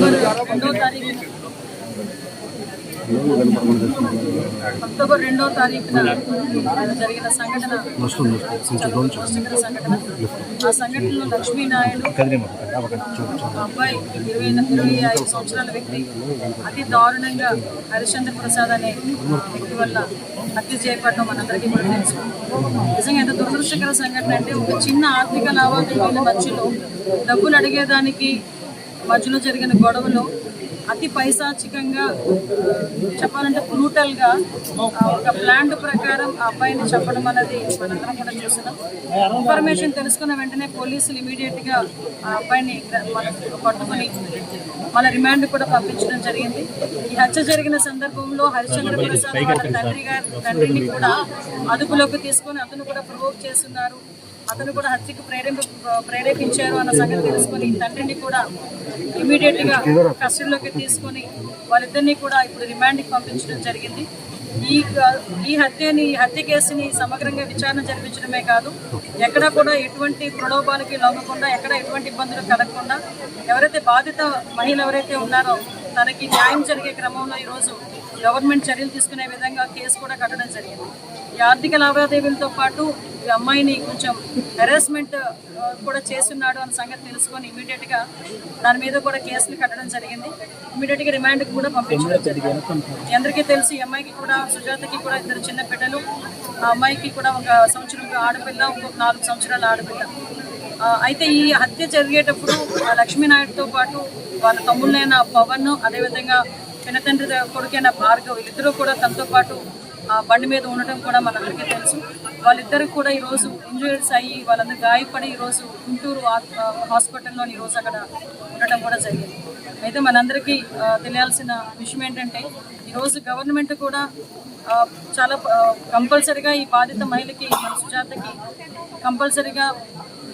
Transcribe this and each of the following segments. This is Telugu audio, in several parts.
అక్టోబర్ రెండో తారీఖున అక్టోబర్ రెండో తారీఖున జరిగిన సంఘటన చాలా సంఘటన ఆ సంఘటనలో లక్ష్మీనాయుడు అబ్బాయి ఇరవై ఇరవై ఐదు సంవత్సరాల వ్యక్తి అతి దారుణంగా హరిశ్చంద్ర ప్రసాద్ అనే వ్యక్తి వల్ల హత్య చేయబడడం మనందరికీ కూడా తెలుసు నిజంగా ఎంత దురదృష్టకర సంఘటన అంటే ఒక చిన్న ఆర్థిక లావాదేవీల మధ్యలో డబ్బులు అడిగేదానికి మధ్యలో జరిగిన గొడవలో అతి పైశాచికంగా చెప్పాలంటే బ్రూటల్గా ఆ, ఒక ప్లాంట్ ప్రకారం ఆ అబ్బాయిని చెప్పడం అనేది మనందరం కూడా చూసినాం ఇన్ఫర్మేషన్ తెలుసుకున్న వెంటనే పోలీసులు ఇమీడియట్గా ఆ అబ్బాయిని మన- పట్టుకుని మన రిమాండ్ కూడా పంపించడం జరిగింది. ఈ హత్య జరిగిన సందర్భంలో హరిశ్చంద్ర ప్రసాద్ వాళ్ళ తండ్రి గారి తండ్రిని కూడా అదుపులోకి తీసుకొని అతను కూడా ప్రవోక్ చేస్తున్నారు. అతను కూడా హత్యకు ప్రేరేప ప్రేరేపించారు అన్న సంగతి తెలుసుకొని తండ్రిని కూడా ఇమీడియట్గా కస్టడీలోకి తీసుకొని వాళ్ళిద్దరిని కూడా ఇప్పుడు రిమాండ్కి పంపించడం జరిగింది. ఈ ఈ హత్యని ఈ హత్య కేసుని సమగ్రంగా విచారణ జరిపించడమే కాదు ఎక్కడ కూడా ఎటువంటి ప్రలోభాలకి లొంగకుండా ఎక్కడ ఎటువంటి ఇబ్బందులు కలగకుండా ఎవరైతే బాధిత మహిళ ఎవరైతే ఉన్నారో తనకి న్యాయం జరిగే క్రమంలో ఈరోజు గవర్నమెంట్ చర్యలు తీసుకునే విధంగా కేసు కూడా కట్టడం జరిగింది. ఈ ఆర్థిక లావాదేవీలతో పాటు ఈ అమ్మాయిని కొంచెం హెరాస్మెంట్ కూడా చేస్తున్నాడు అన్న సంగతి తెలుసుకొని ఇమీడియట్గా దాని మీద కూడా కేసులు కట్టడం జరిగింది. ఇమీడియట్గా రిమాండ్ కూడా పంపించడం జరిగింది. అందరికీ తెలుసు ఈ అమ్మాయికి కూడా సుజాతకి కూడా ఇద్దరు చిన్న బిడ్డలు ఆ అమ్మాయికి కూడా ఒక సంవత్సరం ఆడపిల్ల ఇంకొక నాలుగు సంవత్సరాల ఆడపిల్ల. అయితే ఈ హత్య జరిగేటప్పుడు ఆ లక్ష్మీనాయుడుతో పాటు వాళ్ళ తమ్ముళ్ళైన పవన్ అదేవిధంగా పినతండ్రి కొడుకైన భార్గవ్ వీళ్ళిద్దరూ కూడా తనతో పాటు ఆ బండి మీద ఉండటం కూడా మనందరికీ తెలుసు. వాళ్ళిద్దరు కూడా ఈరోజు ఇంజురీస్ అయ్యి వాళ్ళందరూ గాయపడి ఈరోజు గుంటూరు హాస్పిటల్లో ఈరోజు అక్కడ ఉండటం కూడా జరిగింది. అయితే మనందరికీ తెలియాల్సిన విషయం ఏంటంటే ఈరోజు గవర్నమెంట్ కూడా చాలా కంపల్సరిగా ఈ బాధిత మహిళకి మన సుజాతకి కంపల్సరిగా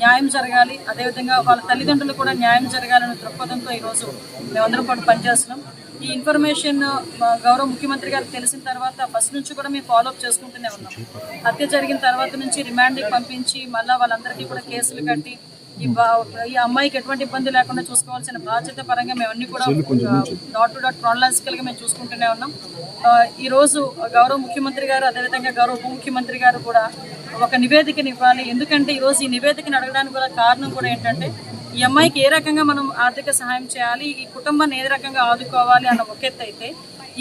న్యాయం జరగాలి. అదేవిధంగా వాళ్ళ తల్లిదండ్రులు కూడా న్యాయం జరగాలనే దృక్పథంతో ఈరోజు మేమందరం పాటు పనిచేస్తున్నాం. ఈ ఇన్ఫర్మేషన్ గౌరవ ముఖ్యమంత్రి గారికి తెలిసిన తర్వాత ఫస్ట్ నుంచి కూడా మేము ఫాలోఅప్ చేసుకుంటూనే ఉన్నాం. హత్య జరిగిన తర్వాత నుంచి రిమాండ్కి పంపించి మళ్ళీ వాళ్ళందరికీ కూడా కేసులు కట్టి ఈ బా ఈ అమ్మాయికి ఎటువంటి ఇబ్బంది లేకుండా చూసుకోవాల్సిన బాధ్యత పరంగా మేము అన్ని కూడా డాట్ టు డాట్ క్రానలాజికల్గా మేము చూసుకుంటూనే ఉన్నాం. ఆ, ఈ రోజు గౌరవ ముఖ్యమంత్రి గారు అదేవిధంగా గౌరవ ఉప ముఖ్యమంత్రి గారు కూడా ఒక నివేదికని ఇవ్వాలి. ఎందుకంటే ఈ రోజు ఈ నివేదికని అడగడానికి కూడా కారణం కూడా ఏంటంటే ఈ అమ్మాయికి ఏ రకంగా మనం ఆర్థిక సహాయం చేయాలి? ఈ కుటుంబాన్ని ఏ రకంగా ఆదుకోవాలి? అన్న ఒక అయితే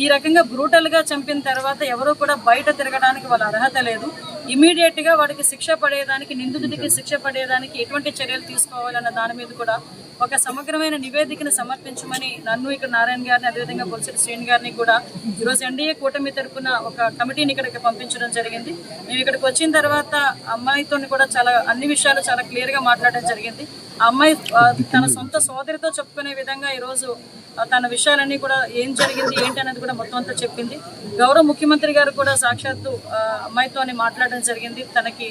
ఈ రకంగా బ్రూటల్గా చంపిన తర్వాత ఎవరూ కూడా బయట తిరగడానికి వాళ్ళ అర్హత లేదు. ఇమీడియట్గా వాడికి శిక్ష పడేదానికి నిందితుడికి శిక్ష పడేదానికి ఎటువంటి చర్యలు తీసుకోవాలన్న దాని మీద కూడా ఒక సమగ్రమైన నివేదికను సమర్పించమని నన్ను ఇక్కడ నారాయణ గారిని అదేవిధంగా బొలిసెట్టి శ్రేణి గారిని కూడా ఈరోజు ఎన్డీఏ కూటమి తరపున ఒక కమిటీని ఇక్కడికి పంపించడం జరిగింది. మేము ఇక్కడికి వచ్చిన తర్వాత అమ్మాయితో కూడా చాలా అన్ని విషయాలు చాలా క్లియర్గా మాట్లాడడం జరిగింది. ఆ అమ్మాయి తన సొంత సోదరితో చెప్పుకునే విధంగా ఈరోజు తన విషయాలన్నీ కూడా ఏం జరిగింది ఏంటి అనేది కూడా మొత్తం అంతా చెప్పింది. గౌరవ ముఖ్యమంత్రి గారు కూడా సాక్షాత్తు అమ్మాయితో మాట్లాడడం జరిగింది. తనకి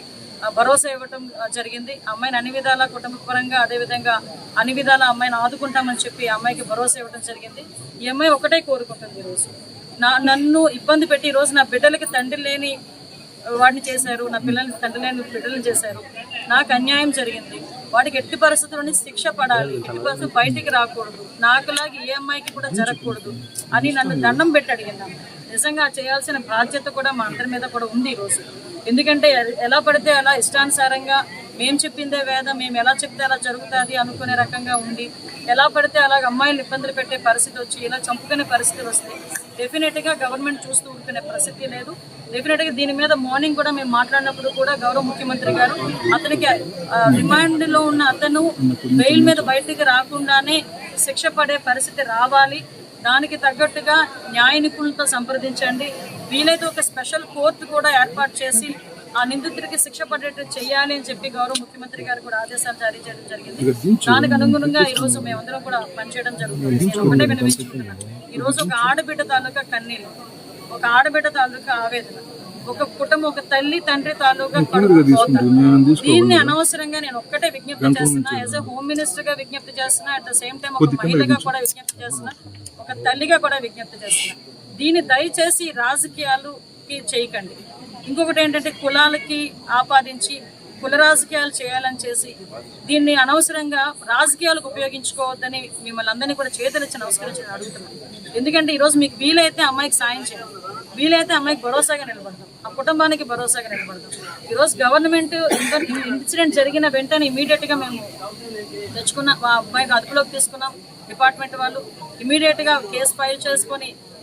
భరోసా ఇవ్వటం జరిగింది. అమ్మాయిని అన్ని విధాల కుటుంబ పరంగా అదేవిధంగా అన్ని విధాల అమ్మాయిని ఆదుకుంటామని చెప్పి అమ్మాయికి భరోసా ఇవ్వడం జరిగింది. ఈ అమ్మాయి ఒకటే కోరుకుంటుంది ఈరోజు నా నన్ను ఇబ్బంది పెట్టి ఈరోజు నా బిడ్డలకి తండ్రి లేని వాడిని చేశారు నా పిల్లల్ని తండ్రి లేని బిడ్డలను చేశారు. నాకు అన్యాయం జరిగింది. వాడికి ఎట్టి పరిస్థితుల్లోని శిక్ష పడాలి. ఎట్టి పరిస్థితులు బయటికి రాకూడదు. నాకులాగా ఏ అమ్మాయికి కూడా జరగకూడదు అని నన్ను దండం పెట్టి అడిగింది. నిజంగా చేయాల్సిన బాధ్యత కూడా మా అందరి మీద కూడా ఉంది ఈరోజు ఎందుకంటే ఎలా పడితే అలా ఇష్టానుసారంగా మేము చెప్పిందే వేదం మేము ఎలా చెప్తే అలా జరుగుతుంది అనుకునే రకంగా ఉండి ఎలా పడితే అలా అమ్మాయిలు ఇబ్బందులు పెట్టే పరిస్థితి వచ్చి ఇలా చంపుకునే పరిస్థితి వస్తే డెఫినెట్గా గవర్నమెంట్ చూస్తూ ఉంటునే పరిస్థితి లేదు. డెఫినెట్గా దీని మీద మార్నింగ్ కూడా మేము మాట్లాడినప్పుడు కూడా గౌరవ ముఖ్యమంత్రి గారు అతనికి రిమాండ్లో ఉన్న అతను బెయిల్ మీద బయటికి రాకుండానే శిక్ష పడే పరిస్థితి రావాలి. దానికి తగ్గట్టుగా న్యాయ నిపుణులతో సంప్రదించండి. వీలైతే ఒక స్పెషల్ కోర్టు కూడా ఏర్పాటు చేసి ఆ నిందితుడికి శిక్ష పడేట్టు చేయాలి అని చెప్పి గౌరవ ముఖ్యమంత్రి గారు కూడా ఆదేశాలు జారీ చేయడం జరిగింది. దానికి అనుగుణంగా ఈ రోజు మేమందరం కూడా పనిచేయడం జరుగుతుంది. ఒకటే వినిపించుకుంటున్నాను ఈ రోజు ఒక ఆడబిడ్డ తాలూకా కన్నీళ్ళు ఒక ఆడబిడ్డ తాలూకా ఆవేదన ఒక కుటుంబం ఒక తల్లి తండ్రి తాలూకా. దీన్ని అనవసరంగా నేను ఒక్కటే విజ్ఞప్తి చేస్తున్నా. యాజ్ ఎ హోమ్ మినిస్టర్గా విజ్ఞప్తి చేస్తున్నా. అట్ ద సేమ్ టైం ఒక మహిళగా కూడా విజ్ఞప్తి చేస్తున్నా. ఒక తల్లిగా కూడా విజ్ఞప్తి చేస్తున్నా. దీన్ని దయచేసి రాజకీయాలుకి చేయకండి. ఇంకొకటి ఏంటంటే కులాలకి ఆపాదించి కుల రాజకీయాలు చేయాలని చేసి దీన్ని అనవసరంగా రాజకీయాలకు ఉపయోగించుకోవద్దని మిమ్మల్ని అందరినీ కూడా చేతులెచ్చి నమస్కరించి అడుగుతున్నాను. ఎందుకంటే ఈరోజు మీకు వీలైతే అమ్మాయికి సాయం చేయండి. వీలైతే అమ్మాయికి భరోసాగా నిలబడతాం ఆ కుటుంబానికి భరోసాగా నిలబడతాం ఈరోజు గవర్నమెంట్ ఇన్సిడెంట్ జరిగిన వెంటనే ఇమీడియట్గా మేము తెచ్చుకున్న మా అమ్మాయికి అదుపులోకి తీసుకున్నాం. డిపార్ట్మెంట్ వాళ్ళు ఇమీడియట్గా కేసు ఫైల్ చేసుకొని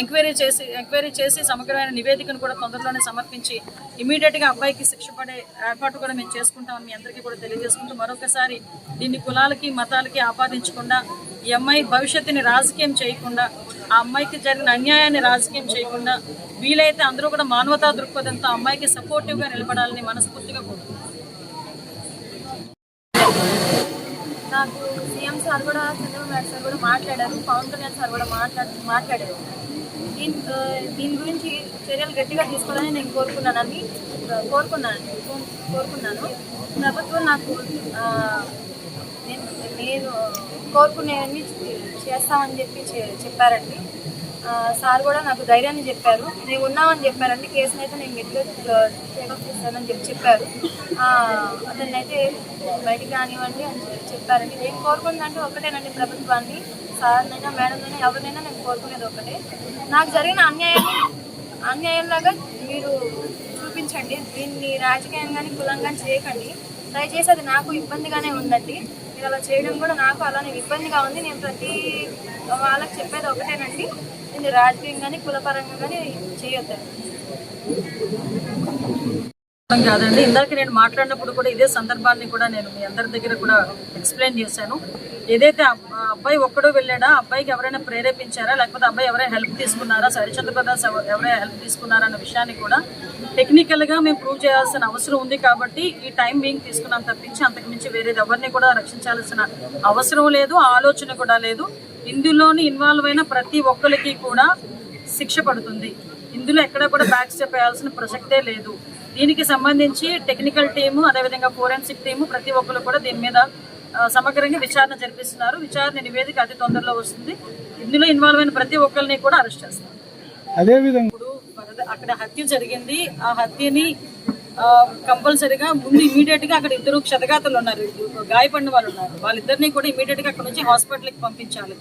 ఎంక్వైరీ చేసి ఎంక్వైరీ చేసి సమగ్రమైన నివేదికను కూడా తొందరలోనే సమర్పించి ఇమీడియట్గా అబ్బాయికి శిక్ష పడే ఏర్పాటు కూడా మేము చేసుకుంటామని మీ అందరికీ కూడా తెలియజేసుకుంటూ మరొకసారి దీన్ని కులాలకి మతాలకి ఆపాదించకుండా ఈ అమ్మాయి భవిష్యత్తుని రాజకీయం చేయకుండా ఆ అమ్మాయికి జరిగిన అన్యాయాన్ని రాజకీయం చేయకుండా వీలైతే అందరూ కూడా మానవతా దృక్పథంతో అమ్మాయికి సపోర్టివ్గా నిలబడాలని మనస్ఫూర్తిగా కోరుకుంటున్నాను. నాకు సీఎం సార్ కూడా చంద్రబాబు నాయుడు సార్ కూడా మాట్లాడారు పవన్ కళ్యాణ్ సార్ కూడా మాట్లాడు మాట్లాడారు. దీని దీని గురించి చర్యలు గట్టిగా తీసుకోవాలని నేను కోరుకున్నానని కోరుకున్నాను కో- కోరుకున్నాను. ప్రభుత్వం నాకు నేను నేను కోరుకునేవన్నీ చేస్తామని చెప్పి చె- చెప్పారండి. సార్ కూడా నాకు ధైర్యాన్ని చెప్పారు. నేను ఉన్నామని చెప్పారండి. కేసుని అయితే నేను గట్టిగా టేకప్ చేస్తానని చెప్పి చెప్పారు. అతన్ని అయితే బయటికి రానివ్వండి అని చెప్పి చెప్పారండి. నేను కోరుకుందంటే ఒకటేనండి ప్రభుత్వాన్ని. సార్నైనా మేడంనైనా ఎవరినైనా నేను కోరుకునేది ఒకటే. నాకు జరిగిన అన్యాయాన్ని అన్యాయంలాగా మీరు చూపించండి. దీన్ని రాజకీయం కానీ కులం కానీ చేయకండి. దయచేసి అది నాకు ఇబ్బందిగానే ఉందండి. మీరు అలా చేయడం కూడా నాకు అలానే ఇబ్బందిగా ఉంది. నేను ప్రతి వాళ్ళకి చెప్పేది ఒకటేనండి. దీన్ని రాజకీయం కానీ కులపరంగా కానీ చేయొద్దండి. కాదండి. ఇందాక నేను మాట్లాడినప్పుడు కూడా ఇదే సందర్భాన్ని కూడా నేను మీ అందరి దగ్గర కూడా ఎక్స్ప్లెయిన్ చేశాను. ఏదైతే అబ్బాయి ఒక్కడో వెళ్ళాడా? అబ్బాయికి ఎవరైనా ప్రేరేపించారా? లేకపోతే అబ్బాయి ఎవరైనా హెల్ప్ తీసుకున్నారా? హరిచంద్ర ప్రదాస్ ఎవరైనా హెల్ప్ తీసుకున్నారా అన్న విషయాన్ని కూడా టెక్నికల్గా మేము ప్రూవ్ చేయాల్సిన అవసరం ఉంది కాబట్టి ఈ టైం బీయింగ్ తీసుకున్నాం తప్పించి అంతకు మించి వేరేది ఎవరిని కూడా రక్షించాల్సిన అవసరం లేదు ఆలోచన కూడా లేదు. ఇందులోని ఇన్వాల్వ్ అయిన ప్రతి ఒక్కరికి కూడా శిక్ష పడుతుంది. ఇందులో ఎక్కడ కూడా బ్యాక్ స్టెప్ వేయాల్సిన ప్రసక్తే లేదు. దీనికి సంబంధించి టెక్నికల్ టీము అదేవిధంగా ఫోరెన్సిక్ టీము ప్రతి ఒక్కరు కూడా దీని మీద సమగ్రంగా విచారణ జరిపిస్తున్నారు. విచారణ నివేదిక అతి తొందరలో వస్తుంది. ఇందులో ఇన్వాల్వ్ అయిన ప్రతి ఒక్కరిని కూడా అరెస్ట్ చేస్తారు. అదేవిధంగా ఇప్పుడు అక్కడ హత్య జరిగింది. ఆ హత్యని కంపల్సరిగా ముందు ఇమీడియట్గా అక్కడ ఇద్దరు క్షతగాతులు ఉన్నారు. గాయపడిన వాళ్ళు ఉన్నారు. వాళ్ళిద్దరిని కూడా ఇమీడియట్గా అక్కడ నుంచి హాస్పిటల్కి పంపించాలి.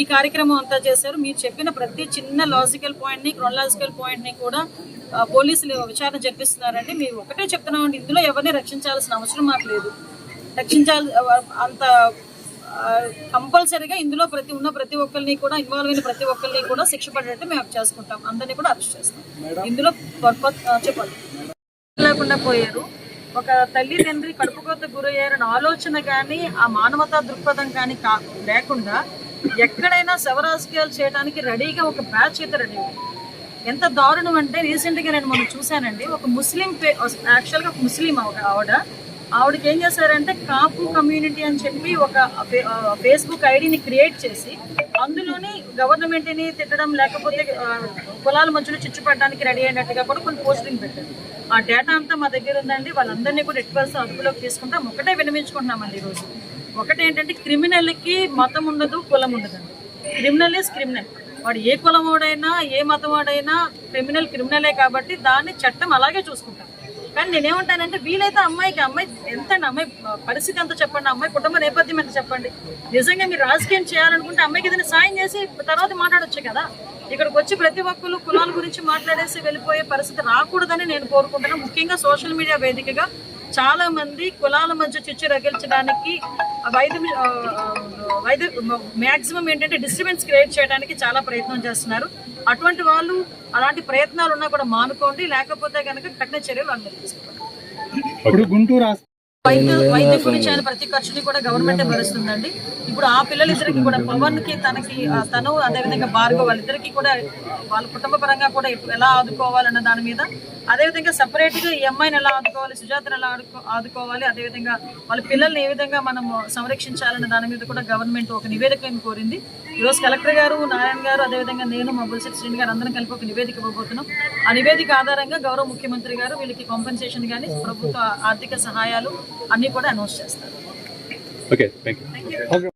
ఈ కార్యక్రమం అంతా చేశారు. మీరు చెప్పిన ప్రతి చిన్న లాజికల్ పాయింట్ని క్రొనలాజికల్ పాయింట్ని కూడా పోలీసులు విచారణ జరిపిస్తున్నారండి. మీరు ఒకటే చెప్తున్నామండి ఇందులో ఎవరిని రక్షించాల్సిన అవసరం మాకు లేదు. రక్షించాలి అంత కంపల్సరీగా ఇందులో ప్రతి ఉన్న ప్రతి ఒక్కరిని కూడా ఇన్వాల్వ్ అయిన ప్రతి ఒక్కరిని కూడా శిక్ష పడేట్టు మేము చేసుకుంటాం. అందరినీ కూడా అరెస్ట్ చేస్తాం. ఇందులో పర్పస్ చెప్పండి. లేకుండా పోయారు. ఒక తల్లి తండ్రి కడుపుకోత గురయ్యారన్న ఆలోచన కానీ ఆ మానవతా దృక్పథం కానీ కా లేకుండా ఎక్కడైనా శవరాజకీయాలు చేయడానికి రెడీగా ఒక బ్యాచ్ అయితే రెడీ ఎంత దారుణం అంటే రీసెంట్గా నేను మొన్న చూశానండి ఒక ముస్లిం పే యాక్చువల్గా ఒక ముస్లిం ఆవిడ ఆవిడ ఆవిడకి ఏం చేశారంటే కాపు కమ్యూనిటీ అని చెప్పి ఒక ఫేస్బుక్ ఐడిని క్రియేట్ చేసి అందులోని గవర్నమెంట్ని తిట్టడం లేకపోతే కులాల మధ్యలో చిచ్చుపడడానికి రెడీ అయినట్టుగా కూడా కొన్ని పోస్టింగ్ పెట్టారు. ఆ డేటా అంతా మా దగ్గర ఉందండి వాళ్ళందరినీ కూడా ఎట్టి పరిస్థితుల్లో అదుపులోకి తీసుకుంటాం. ఒకటే వినిపించుకుంటున్నామండి ఈరోజు. ఒకటి ఏంటంటే క్రిమినల్కి మతం ఉండదు కులం ఉండదు క్రిమినల్ ఇస్ క్రిమినల్. వాడు ఏ కులం వాడైనా ఏ మతం వాడైనా క్రిమినల్ క్రిమినలే కాబట్టి దాన్ని చట్టం అలాగే చూసుకుంటాం కానీ నేనేమంటానంటే వీలైతే అమ్మాయికి అమ్మాయి ఎంత అమ్మాయి పరిస్థితి ఎంత చెప్పండి అమ్మాయి కుటుంబ నేపథ్యం ఎంత చెప్పండి. నిజంగా మీరు రాజకీయం చేయాలనుకుంటే అమ్మాయికి ఏదైనా సాయం చేసి తర్వాత మాట్లాడొచ్చు కదా. ఇక్కడికి వచ్చి ప్రతి ఒక్కరు కులాల గురించి మాట్లాడేసి వెళ్ళిపోయే పరిస్థితి రాకూడదని నేను కోరుకుంటున్నాను ముఖ్యంగా సోషల్ మీడియా వేదికగా చాలా మంది కులాల మధ్య చిచ్చు రగిల్చడానికి వైద్య వైద్య మ్యాక్సిమం ఏంటంటే డిస్టర్బెన్స్ క్రియేట్ చేయడానికి చాలా ప్రయత్నం చేస్తున్నారు. అటువంటి వాళ్ళు అలాంటి ప్రయత్నాలు ఉన్నా కూడా మానుకోండి లేకపోతే కనుక కఠిన చర్యలు వాళ్ళ ఇప్పుడు గుంటూరు వైద్య వైద్య గురించి ఆయన ప్రతి ఖర్చుని కూడా గవర్నమెంటే భరిస్తుందండి. ఇప్పుడు ఆ పిల్లలిద్దరికి కూడా పవన్కి తనకి తను అదేవిధంగా భార్గవ్ వాళ్ళిద్దరికి కూడా వాళ్ళ కుటుంబ పరంగా కూడా ఎలా ఆదుకోవాలన్న దాని మీద అదేవిధంగా సపరేట్గా ఈ అమ్మాయిని ఎలా ఆదుకోవాలి సుజాతను ఎలా ఆదుకో ఆదుకోవాలి అదేవిధంగా వాళ్ళ పిల్లల్ని ఏ విధంగా మనం సంరక్షించాలన్న దాని మీద కూడా గవర్నమెంట్ ఒక నివేదికను కోరింది. ఈరోజు కలెక్టర్ గారు నారాయణ గారు అదేవిధంగా నేను మా బుల్సెట్ శ్రీని గారు అందరం కలిపి ఒక నివేదిక ఇవ్వబోతున్నాం. ఆ నివేదిక ఆధారంగా గౌరవ ముఖ్యమంత్రి గారు వీళ్ళకి కాంపెన్సేషన్ కానీ ప్రభుత్వ ఆర్థిక సహాయాలు అన్నీ కూడా అనౌన్స్ చేస్తారు. Okay thank you